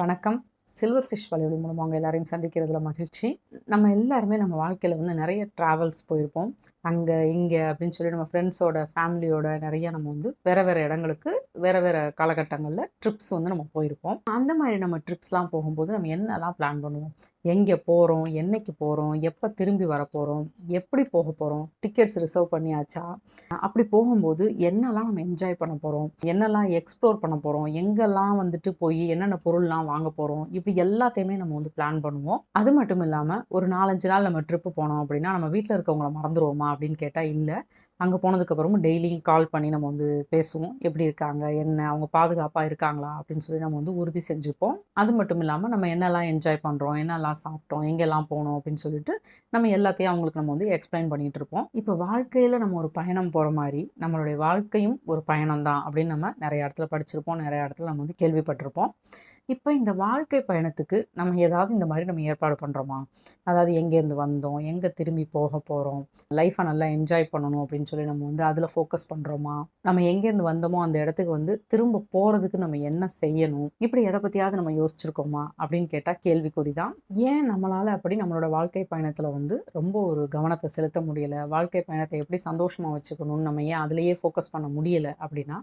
வணக்கம். Silver fish வலையொலி மூலமாக அவங்க எல்லாரையும் சந்திக்கிறதுல மகிழ்ச்சி. நம்ம எல்லாருமே நம்ம வாழ்க்கையில் வந்து நிறைய ட்ராவல்ஸ் போயிருப்போம். அங்கே இங்கே அப்படின்னு சொல்லி நம்ம ஃப்ரெண்ட்ஸோட ஃபேமிலியோட நிறைய நம்ம வந்து வேறு வேறு இடங்களுக்கு வேறு வேறு காலகட்டங்களில் ட்ரிப்ஸ் வந்து நம்ம போயிருப்போம். அந்த மாதிரி நம்ம ட்ரிப்ஸ்லாம் போகும்போது நம்ம என்னெல்லாம் பிளான் பண்ணுவோம்? எங்கே போகிறோம் என்னைக்கு போகிறோம் எப்போ திரும்பி வர போகிறோம் எப்படி போக போகிறோம் டிக்கெட்ஸ் ரிசர்வ் பண்ணியாச்சா? அப்படி போகும்போது என்னெல்லாம் நம்ம என்ஜாய் பண்ண போகிறோம் என்னெல்லாம் எக்ஸ்ப்ளோர் பண்ண போகிறோம் எங்கெல்லாம் வந்துட்டு போய் என்னென்ன பொருள்லாம் வாங்க போகிறோம் இப்படி எல்லாத்தையுமே நம்ம வந்து பிளான் பண்ணுவோம். அது மட்டும் இல்லாமல் ஒரு நாலஞ்சு நாள் நம்ம ட்ரிப்பு போனோம் அப்படின்னா நம்ம வீட்டில் இருக்கவங்கள மறந்துடுவோமா அப்படின்னு கேட்டால் இல்லை. அங்கே போனதுக்கப்புறமும் டெய்லியும் கால் பண்ணி நம்ம வந்து பேசுவோம். எப்படி இருக்காங்க? என்ன? அவங்க பாதுகாப்பாக இருக்காங்களா? அப்படின்னு சொல்லி நம்ம வந்து உறுதி செஞ்சுப்போம். அது மட்டும் இல்லாமல் நம்ம என்னெல்லாம் என்ஜாய் பண்ணுறோம் என்னெல்லாம் சாப்பிட்டோம்? எங்கெல்லாம் போனோம்? அப்படின்னு சொல்லிட்டு நம்ம எல்லாத்தையும் அவங்களுக்கு நம்ம வந்து எக்ஸ்பிளைன் பண்ணிகிட்டு இருப்போம். இப்போ வாழ்க்கையில் நம்ம ஒரு பயணம் போகிற மாதிரி நம்மளுடைய வாழ்க்கையும் ஒரு பயணம் தான் அப்படின்னு நம்ம நிறைய இடத்துல படிச்சிருப்போம். நிறைய இடத்துல நம்ம வந்து கேள்விப்பட்டிருப்போம். இப்போ இந்த வாழ்க்கை பயணத்துக்கு நம்ம ஏதாவது இந்த மாதிரி நம்ம ஏற்பாடு பண்ணுறோமா அதாவது எங்கேருந்து வந்தோம் எங்கே திரும்பி போக போகிறோம் லைஃப்பை நல்லா என்ஜாய் பண்ணணும் அப்படின்னு சொல்லி நம்ம வந்து அதில் ஃபோக்கஸ் பண்ணுறோமா நம்ம எங்கேருந்து வந்தோமோ அந்த இடத்துக்கு வந்து திரும்ப போகிறதுக்கு நம்ம என்ன செய்யணும்? இப்படி எதை பற்றியாவது நம்ம யோசிச்சிருக்கோமா? அப்படின்னு கேட்டால் கேள்விக்குறி தான். ஏன் நம்மளால் அப்படி நம்மளோட வாழ்க்கை பயணத்தில் வந்து ரொம்ப ஒரு கவனத்தை செலுத்த முடியலை? வாழ்க்கை பயணத்தை எப்படி சந்தோஷமாக வச்சுக்கணும்னு நம்ம ஏன் அதிலேயே ஃபோக்கஸ் பண்ண முடியலை அப்படின்னா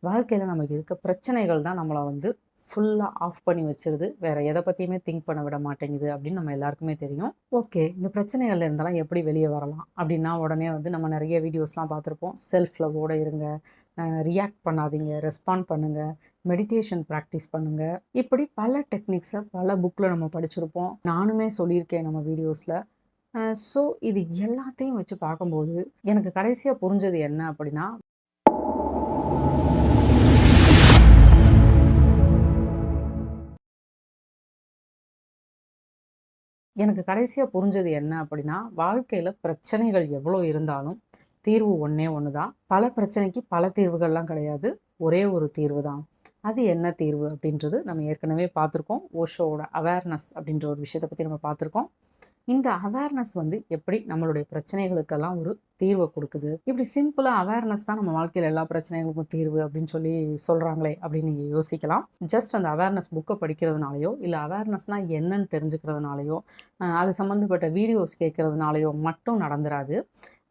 வாழ்க்கையில் நமக்கு இருக்க பிரச்சனைகள் தான் நம்மளை வந்து ஃபுல்லாக ஆஃப் பண்ணி வச்சிருது. வேறு எதை பற்றியுமே திங்க் பண்ண விட மாட்டேங்குது அப்படின்னு நம்ம எல்லாருக்குமே தெரியும். ஓகே இந்த பிரச்சனைகள்ல இருந்தெல்லாம் எப்படி வெளியே வரலாம் அப்படின்னா உடனே வந்து நம்ம நிறைய வீடியோஸ்லாம் பார்த்துருப்போம். செல்ஃப் லவ்வோடு இருங்க ரியாக்ட் பண்ணாதீங்க ரெஸ்பாண்ட் பண்ணுங்கள் மெடிடேஷன் ப்ராக்டிஸ் பண்ணுங்கள் இப்படி பல டெக்னிக்ஸை பல புக்கில் நம்ம படிச்சிருப்போம். நானுமே சொல்லியிருக்கேன் நம்ம வீடியோஸில் ஸோ இது எல்லாத்தையும் வச்சு பார்க்கும்போது எனக்கு கடைசியாக புரிஞ்சது என்ன அப்படின்னா எனக்கு கடைசியாக புரிஞ்சது என்ன அப்படின்னா வாழ்க்கையில் பிரச்சனைகள் எவ்வளோ இருந்தாலும் தீர்வு ஒன்றே ஒன்று தான் பல பிரச்சனைக்கு பல தீர்வுகள்லாம் கிடையாது. ஒரே ஒரு தீர்வு தான் அது என்ன தீர்வு அப்படின்றது நம்ம ஏற்கனவே பார்த்துருக்கோம். ஓஷோவோட அவேர்னஸ் அப்படின்ற ஒரு விஷயத்தை பற்றி நம்ம பார்த்துருக்கோம். இந்த அவேர்னஸ் வந்து எப்படி நம்மளுடைய பிரச்சனைகளுக்கெல்லாம் ஒரு தீர்வை கொடுக்குது. இப்படி சிம்பிளாக அவேர்னஸ் தான் நம்ம வாழ்க்கையில் எல்லா பிரச்சனைகளுக்கும் தீர்வு அப்படின்னு சொல்லி சொல்கிறாங்களே அப்படின்னு நீங்கள் யோசிக்கலாம். ஜஸ்ட் அந்த அவேர்னஸ் புக்கை படிக்கிறதுனாலையோ இல்லை அவேர்னஸ்னால் என்னன்னு தெரிஞ்சுக்கிறதுனாலையோ அது சம்மந்தப்பட்ட வீடியோஸ் கேட்குறதுனாலையோ மட்டும் நடந்துராது.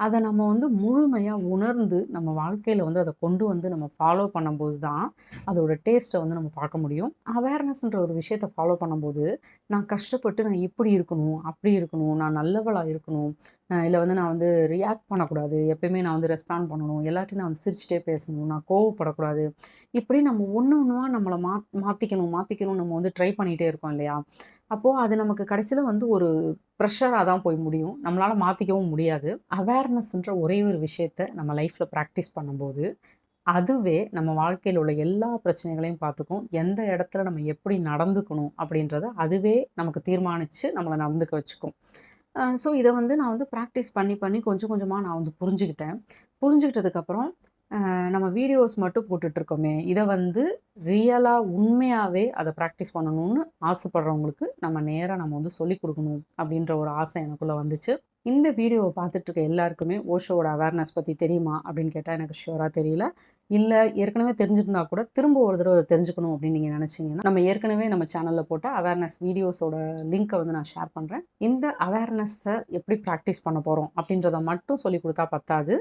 அதை நம்ம வந்து முழுமையாக உணர்ந்து நம்ம வாழ்க்கையில் வந்து அதை கொண்டு வந்து நம்ம ஃபாலோ பண்ணும்போது தான் அதோட டேஸ்ட்டை வந்து நம்ம பார்க்க முடியும். அவேர்னஸ்ன்ற ஒரு விஷயத்தை ஃபாலோ பண்ணும்போது நான் கஷ்டப்பட்டு நான் இப்படி இருக்கணும் அப்படி இருக்கணும் நான் நல்லவளாக இருக்கணும் இல்லை வந்து நான் வந்து ரியாக்ட் பண்ணக்கூடாது. எப்பயுமே நான் வந்து ரெஸ்பாண்ட் பண்ணணும். எல்லாத்தையும் நான் வந்து சிரிச்சிட்டே பேசணும். நான் கோவப்படக்கூடாது. இப்படி நம்ம ஒன்று ஒன்றுவா நம்மளை மா மாற்றிக்கணும் மாற்றிக்கணும் நம்ம வந்து ட்ரை பண்ணிகிட்டே இருக்கோம் இல்லையா? அப்போது அது நமக்கு கடைசியில் வந்து ஒரு ப்ரெஷராக தான் போய் முடியும். நம்மளால் மாற்றிக்கவும் முடியாது. அவேர்னஸ்ன்ற ஒரே ஒரு விஷயத்த நம்ம லைஃப்பில் ப்ராக்டிஸ் பண்ணும்போது அதுவே நம்ம வாழ்க்கையில் உள்ள எல்லா பிரச்சனைகளையும் பார்த்துக்கும் எந்த இடத்துல நம்ம எப்படி நடந்துக்கணும் அப்படின்றத அதுவே நமக்கு தீர்மானித்து நம்மளை நடந்துக்க வச்சுக்கும். ஸோ இதை வந்து நான் வந்து ப்ராக்டிஸ் பண்ணி பண்ணி கொஞ்சம் கொஞ்சமாக நான் வந்து புரிஞ்சுக்கிட்டேன். புரிஞ்சுக்கிட்டதுக்கப்புறம் நம்ம வீடியோஸ் மட்டும் போட்டுட்ருக்கோமே இதை வந்து ரியலாக உண்மையாகவே அதை ப்ராக்டிஸ் பண்ணணும்னு ஆசைப்படுறவங்களுக்கு நம்ம நேராக நம்ம வந்து சொல்லிக் கொடுக்கணும் அப்படின்ற ஒரு ஆசை எனக்குள்ளே வந்துச்சு. இந்த வீடியோவை பார்த்துட்டு இருக்க எல்லாருக்குமே ஓஷோவோட அவேர்னஸ் பற்றி தெரியுமா அப்படின்னு கேட்டால் எனக்கு ஷுவராக தெரியல. இல்லை ஏற்கனவே தெரிஞ்சிருந்தா கூட திரும்ப ஒரு தடவை அதை தெரிஞ்சுக்கணும் அப்படின்னு நீங்கள் நினச்சிங்கன்னா நம்ம ஏற்கனவே நம்ம சேனலில் போட்ட அவேர்னஸ் வீடியோஸோட லிங்க்கை வந்து நான் ஷேர் பண்ணுறேன் இந்த அவேர்னஸ்ஸை எப்படி ப்ராக்டிஸ் பண்ண போகிறோம் அப்படின்றத மட்டும் சொல்லி கொடுத்தா பத்தாது.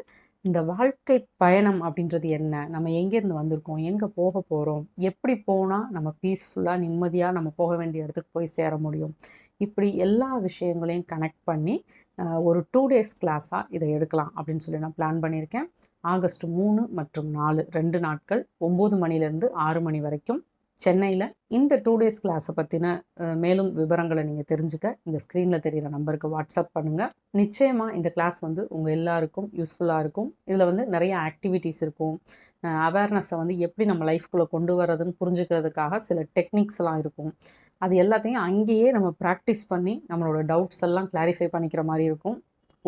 இந்த வாழ்க்கை பயணம் அப்படின்றது என்ன? நம்ம எங்கேருந்து வந்திருக்கோம்? எங்கே போக போகிறோம் எப்படி போனால் நம்ம பீஸ்ஃபுல்லாக நிம்மதியாக நம்ம போக வேண்டிய இடத்துக்கு போய் சேர முடியும்? இப்படி எல்லா விஷயங்களையும் கனெக்ட் பண்ணி ஒரு டூ டேஸ் கிளாஸாக இதை எடுக்கலாம் அப்படின்னு சொல்லி நான் பிளான் பண்ணியிருக்கேன். ஆகஸ்ட் மூணு மற்றும் நாலு ரெண்டு நாட்கள் ஒம்பது மணிலேருந்து ஆறு மணி வரைக்கும் சென்னையில் இந்த டூ டேஸ் கிளாஸை பற்றின மேலும் விவரங்களை நீங்கள் தெரிஞ்சுக்க இந்த ஸ்க்ரீனில் தெரிகிற நம்பருக்கு வாட்ஸ்அப் பண்ணுங்கள் நிச்சயமாக இந்த கிளாஸ் வந்து உங்கள் எல்லாருக்கும் யூஸ்ஃபுல்லாக இருக்கும். இதில் வந்து நிறைய ஆக்டிவிட்டீஸ் இருக்கும். அவேர்னஸை வந்து எப்படி நம்ம லைஃப்குள்ளே கொண்டு வர்றதுன்னு புரிஞ்சுக்கிறதுக்காக சில டெக்னிக்ஸ்லாம் இருக்கும். அது எல்லாத்தையும் அங்கேயே நம்ம ப்ராக்டிஸ் பண்ணி நம்மளோட டவுட்ஸ் எல்லாம் கிளாரிஃபை பண்ணிக்கிற மாதிரி இருக்கும்.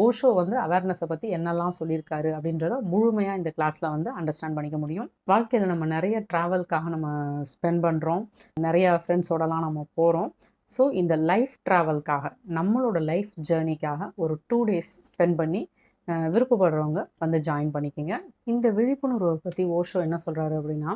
ஓஷோ வந்து அவேர்னஸை பற்றி என்னெல்லாம் சொல்லியிருக்காரு அப்படின்றத முழுமையாக இந்த கிளாஸில் வந்து அண்டர்ஸ்டாண்ட் பண்ணிக்க முடியும். வாழ்க்கையில் நம்ம நிறைய ட்ராவல்காக நம்ம ஸ்பெண்ட் பண்ணுறோம் நிறையா ஃப்ரெண்ட்ஸோடலாம் நம்ம போகிறோம் ஸோ இந்த லைஃப் ட்ராவல்காக நம்மளோட லைஃப் ஜேர்னிக்காக ஒரு டூ டேஸ் ஸ்பெண்ட் பண்ணி விருப்பப்படுறவங்க வந்து ஜாயின் பண்ணிக்கோங்க. இந்த விழிப்புணர்வை பற்றி ஓஷோ என்ன சொல்கிறாரு அப்படின்னா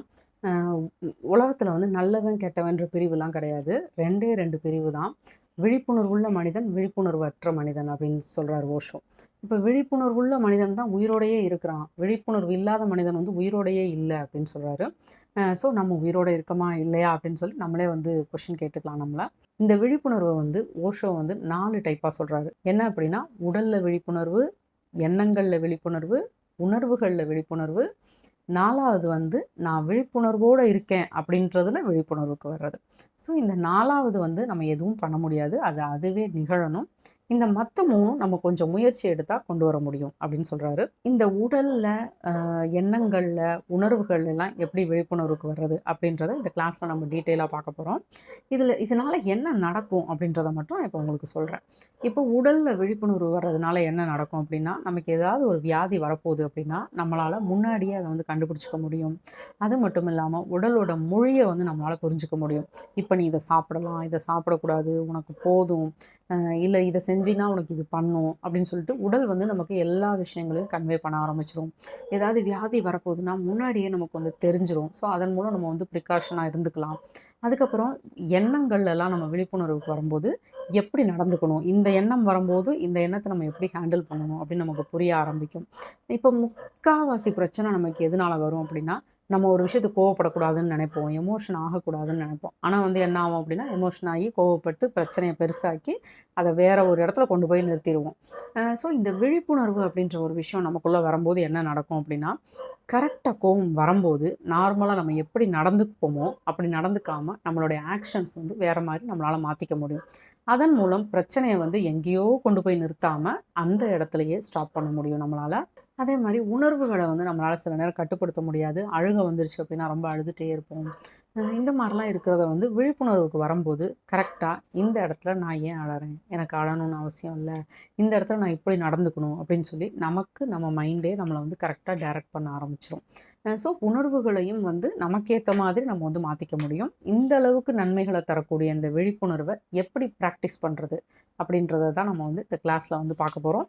உலகத்தில் வந்து நல்லவன் கெட்டவன்ற பிரிவுலாம் கிடையாது. ரெண்டே ரெண்டு பிரிவு தான். விழிப்புணர்வுள்ள மனிதன் விழிப்புணர்வற்ற மனிதன் அப்படின்னு சொல்கிறார் ஓஷோ. இப்போ விழிப்புணர்வுள்ள மனிதன் தான் உயிரோடையே இருக்கிறான். விழிப்புணர்வு இல்லாத மனிதன் வந்து உயிரோடையே இல்லை அப்படின்னு சொல்கிறாரு ஸோ நம்ம உயிரோட இருக்கமா இல்லையா அப்படின்னு சொல்லி நம்மளே வந்து கொஷின் கேட்டுக்கலாம் நம்மள. இந்த விழிப்புணர்வை வந்து ஓஷோ வந்து நாலு டைப்பாக சொல்கிறாரு என்ன அப்படின்னா உடலில் விழிப்புணர்வு எண்ணங்களில் விழிப்புணர்வு உணர்வுகளில் விழிப்புணர்வு நாலாவது வந்து நான் விழிப்புணர்வோடு இருக்கேன் அப்படின்றதுல விழிப்புணர்வுக்கு வர்றது. ஸோ இந்த நாலாவது வந்து நம்ம எதுவும் பண்ண முடியாது. அது அதுவே நிகழணும். இந்த மற்ற மூணும் நம்ம கொஞ்சம் முயற்சி எடுத்தால் கொண்டு வர முடியும் அப்படின்னு சொல்கிறாரு இந்த உடலில் எண்ணங்களில் உணர்வுகள் எல்லாம் எப்படி விழிப்புணர்வுக்கு வர்றது அப்படின்றத இந்த கிளாஸில் நம்ம டீட்டெயிலாக பார்க்க போகிறோம் இதில் இதனால் என்ன நடக்கும் அப்படின்றத மட்டும் நான் இப்போ உங்களுக்கு சொல்கிறேன் இப்போ உடலில் விழிப்புணர்வு வர்றதுனால என்ன நடக்கும் அப்படின்னா நமக்கு ஏதாவது ஒரு வியாதி வரப்போகுது அப்படின்னா நம்மளால் முன்னாடியே அதை வந்து கண்டுபிடிச்சிக்க முடியும். அது மட்டும் இல்லாமல் உடலோட மொழியை வந்து நம்மளால் புரிஞ்சுக்க முடியும். இப்போ நீ இதை சாப்பிடலாம் இதை சாப்பிடக்கூடாது உனக்கு போதும். இல்லை இதை செஞ்சு செஞ்சினா உனக்கு இது பண்ணும் அப்படின்னு சொல்லிட்டு உடல் வந்து நமக்கு எல்லா விஷயங்களையும் கன்வே பண்ண ஆரம்பிச்சிடும் ஏதாவது வியாதி வரப்போகுதுன்னா முன்னாடியே நமக்கு வந்து தெரிஞ்சிடும் ஸோ அதன் மூலம் நம்ம வந்து ப்ரிகாஷனாக இருந்துக்கலாம். அதுக்கப்புறம் எண்ணங்கள்லாம் நம்ம விழிப்புணர்வுக்கு வரும்போது எப்படி நடந்துக்கணும்? இந்த எண்ணம் வரும்போது இந்த எண்ணத்தை நம்ம எப்படி ஹேண்டில் பண்ணணும் அப்படின்னு நமக்கு புரிய ஆரம்பிக்கும். இப்போ முக்கால்வாசி பிரச்சனை நமக்கு எதனால வரும் அப்படின்னா நம்ம ஒரு விஷயத்துக்கு கோவப்படக்கூடாதுன்னு நினைப்போம். எமோஷன் ஆகக்கூடாதுன்னு நினைப்போம். ஆனால் வந்து என்ன ஆகும் அப்படின்னா எமோஷன் ஆகி கோவப்பட்டு பிரச்சனையை பெருசாக்கி அதை வேற ஒரு இடத்துல கொண்டு போய் நிறுத்திடுவோம். ஸோ இந்த விழிப்புணர்வு அப்படின்ற ஒரு விஷயம் நமக்குள்ளே வரும்போது என்ன நடக்கும் அப்படின்னா கரெக்டாக கோபம் வரும்போது நார்மலாக நம்ம எப்படி நடந்துப்போமோ அப்படி நடந்துக்காமல் நம்மளுடைய ஆக்ஷன்ஸ் வந்து வேறு மாதிரி நம்மளால் மாற்றிக்க முடியும். அதன் மூலம் பிரச்சனையை வந்து எங்கேயோ கொண்டு போய் நிறுத்தாமல் அந்த இடத்துலையே ஸ்டாப் பண்ண முடியும் நம்மளால். அதே மாதிரி உணர்வுகளை வந்து நம்மளால் சில நேரம் கட்டுப்படுத்த முடியாது. அழுக வந்துருச்சு அப்படின்னா ரொம்ப அழுதுகிட்டே இருப்போம். இந்த மாதிரிலாம் இருக்கிறத வந்து விழிப்புணர்வுக்கு வரும்போது கரெக்டாக இந்த இடத்துல நான் ஏன் அழறேன் எனக்கு அழணும்னு அவசியம் இல்லை. இந்த இடத்துல நான் இப்படி நடந்துக்கணும் அப்படின்னு சொல்லி நமக்கு நம்ம மைண்டே நம்மளை வந்து கரெக்டாக டைரக்ட் பண்ண ஆரம்பிச்சிடும் ஸோ உணர்வுகளையும் வந்து நமக்கேற்ற மாதிரி நம்ம வந்து மாற்றிக்க முடியும். இந்த அளவுக்கு நன்மைகளை தரக்கூடிய இந்த விழிப்புணர்வை எப்படி ப்ராக்டிஸ் பண்ணுறது அப்படின்றத தான் நம்ம வந்து இந்த கிளாஸில் வந்து பார்க்க போகிறோம்